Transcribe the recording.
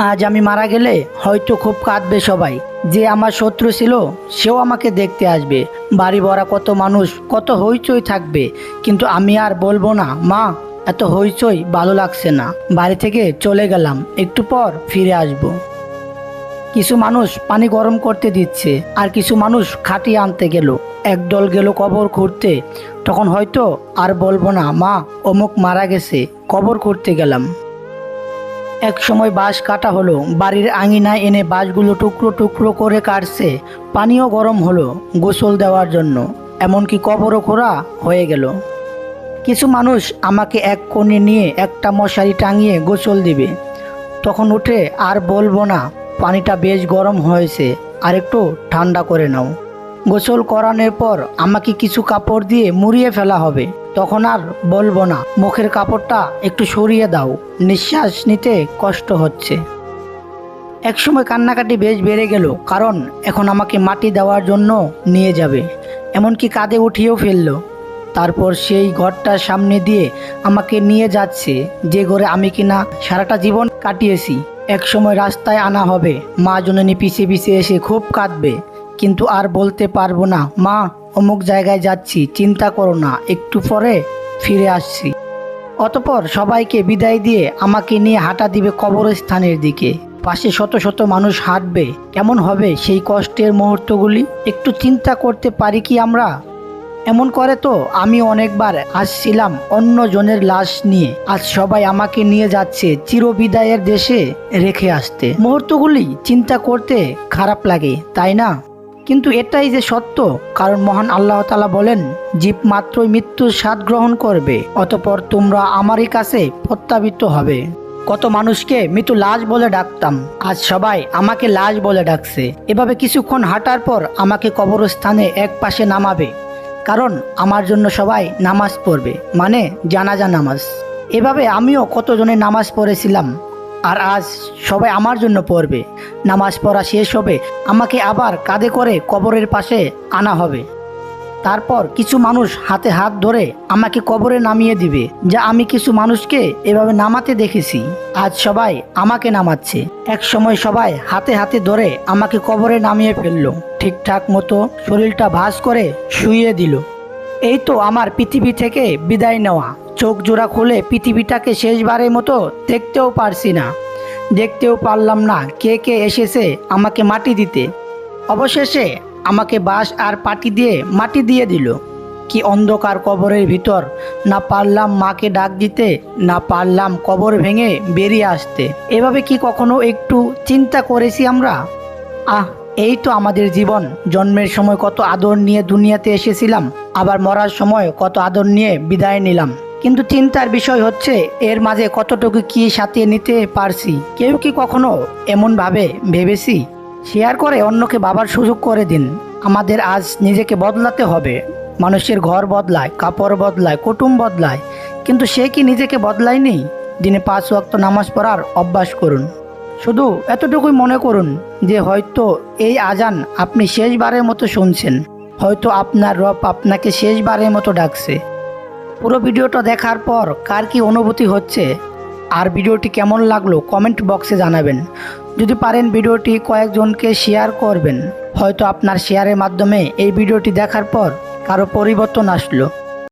আজ আমি মারা গেলে হয়তো খুব কাঁদবে সবাই। যে আমার শত্রু ছিল, সেও আমাকে দেখতে আসবে। বাড়ি ভরা কত মানুষ, কত হইচই থাকবে। কিন্তু আমি আর বলব না, মা, এত হইচই ভালো লাগছে না। বাড়ি থেকে চলে গেলাম, একটু পর ফিরে আসব। কিছু মানুষ পানি গরম করতে দিচ্ছে, আর কিছু মানুষ খাটিয়ে আনতে গেল। একদল গেল কবর খুঁড়তে। তখন হয়তো আর বলব না, মা, অমুক মারা গেছে, কবর খুঁড়তে গেলাম। এক সময় বাঁশ কাটা হলো, বাড়ির আঙিনায় এনে বাঁশগুলো টুকরো টুকরো করে কাটছে, পানিও গরম হলো গোসল দেওয়ার জন্য, এমনকি কবরও খোরা হয়ে গেল। কিছু মানুষ আমাকে এক কোণে নিয়ে একটা মশারি টাঙিয়ে গোসল দিবে। তখন উঠে আর বলব না, পানিটা বেশ গরম হয়েছে আর একটু ঠান্ডা করে নাও। গোসল করানোর পর আমাকে কিছু কাপড় দিয়ে মুড়িয়ে ফেলা হবে। তখন আর বলব না, মুখের কাপড়টা একটু সরিয়ে দাও, নিঃশ্বাস নিতে কষ্ট হচ্ছে। একসময় কান্নাকাটি বেশ বেড়ে গেল, কারণ এখন আমাকে মাটি দেওয়ার জন্য নিয়ে যাবে, এমনকি কাঁধে উঠিয়েও ফেলল। তারপর সেই ঘরটার সামনে দিয়ে আমাকে নিয়ে যাচ্ছে, যে ঘরে আমি কিনা সারাটা জীবন কাটিয়েছি। এক সময় রাস্তায় আনা হবে, মা জননী পিছিয়ে পিছিয়ে এসে খুব কাঁদবে। কিন্তু আর বলতে পারব না। মা, অমুক জায়গায় যাচ্ছি, চিন্তা করো না, একটু পরে ফিরে আসছি। অতপর সবাইকে বিদায় দিয়ে আমাকে নিয়ে হাঁটা দিবে কবরস্থানের দিকে। পাশে শত শত মানুষ হাঁটবে। কেমন হবে সেই কষ্টের মুহূর্তগুলি? একটু চিন্তা করতে পারি কি আমরা? এমন করে তো আমি অনেকবার আসছিলাম অন্য জনের লাশ নিয়ে। আজ সবাই আমাকে নিয়ে যাচ্ছে চিরবিদায়ের দেশে রেখে আসতে। মুহূর্তগুলি চিন্তা করতে খারাপ লাগে, তাই না? কিন্তু এটাই যে সত্য, কারণ মহান আল্লাহ তালা বলেন, জীব মাত্রই মৃত্যুর স্বাদ গ্রহণ করবে, অতপর তোমরা আমারই কাছে প্রত্যাবৃত্ত হবে। কত মানুষকে মৃত্যু লাশ বলে ডাকতাম, আজ সবাই আমাকে লাশ বলে ডাকছে। এভাবে কিছুক্ষণ হাঁটার পর আমাকে কবরস্থানে এক পাশে নামাবে, কারণ আমার জন্য সবাই নামাজ পড়বে মানে জানাজা নামাজ। এভাবে আমিও কতজনের নামাজ পড়েছিলাম আর আজ সবাই আমার জন্য পড়বে। নামাজ পড়া শেষ হবে, আমাকে আবার কাঁধে করে কবরের পাশে আনা হবে। তারপর কিছু মানুষ হাতে হাত ধরে আমাকে কবরে নামিয়ে দিবে, যা আমি কিছু মানুষকে এভাবে নামাতে দেখেছি। আজ সবাই আমাকে নামাচ্ছে। এক সময় সবাই হাতে হাতে ধরে আমাকে কবরে নামিয়ে ফেলল। ঠিকঠাক মতো শরীরটা ভাস করে শুইয়ে দিল। এই তো আমার পৃথিবী থেকে বিদায় নেওয়া। চোখ জোড়া খুলে পৃথিবীটাকে শেষবারের মতো দেখতেও পারছি না। দেখতেও পারলাম না কে কে এসেছে আমাকে মাটি দিতে। অবশেষে আমাকে বাঁশ আর পাটি দিয়ে মাটি দিয়ে দিল। কি অন্ধকার কবরের ভিতর না পারলাম মাকে ডাক দিতে, না পারলাম কবর ভেঙে বেরিয়ে আসতে। এভাবে কি কখনো একটু চিন্তা করেছি আমরা? আহ, এই তো আমাদের জীবন। জন্মের সময় কত আদর নিয়ে দুনিয়াতে এসেছিলাম, আবার মরার সময় কত আদর নিয়ে বিদায় নিলাম। কিন্তু চিন্তার বিষয় হচ্ছে, এর মাঝে কতটুকু কি সাথে নিতে পারছি? কেউ কি কখনো এমনভাবে ভেবেছি? শেয়ার করে অন্যকে বাবার সুযোগ করে দিন। আমাদের আজ নিজেকে বদলাতে হবে। মানুষের ঘর বদলায়, কাপড় বদলায়, কুটুম বদলায়। কিন্তু সে কি নিজেকে বদলায়নি? দিনে পাঁচ ওয়াক্ত নামাজ পড়ার অভ্যাস করুন। শুধু এতটুকুই মনে করুন যে হয়তো এই আজান আপনি শেষবারের মতো শুনছেন। হয়তো আপনার রব আপনাকে শেষবারের মতো ডাকছে। পুরো ভিডিওটা দেখার পর কার কি অনুভূতি হচ্ছে? আর ভিডিওটি কেমন লাগল কমেন্ট বক্সে জানাবেন। যদি পারেন ভিডিওটি কয়েকজনকে শেয়ার করবেন। হয়তো আপনার শেয়ারের মাধ্যমে এই ভিডিওটি দেখার পর কারও পরিবর্তন আসলো।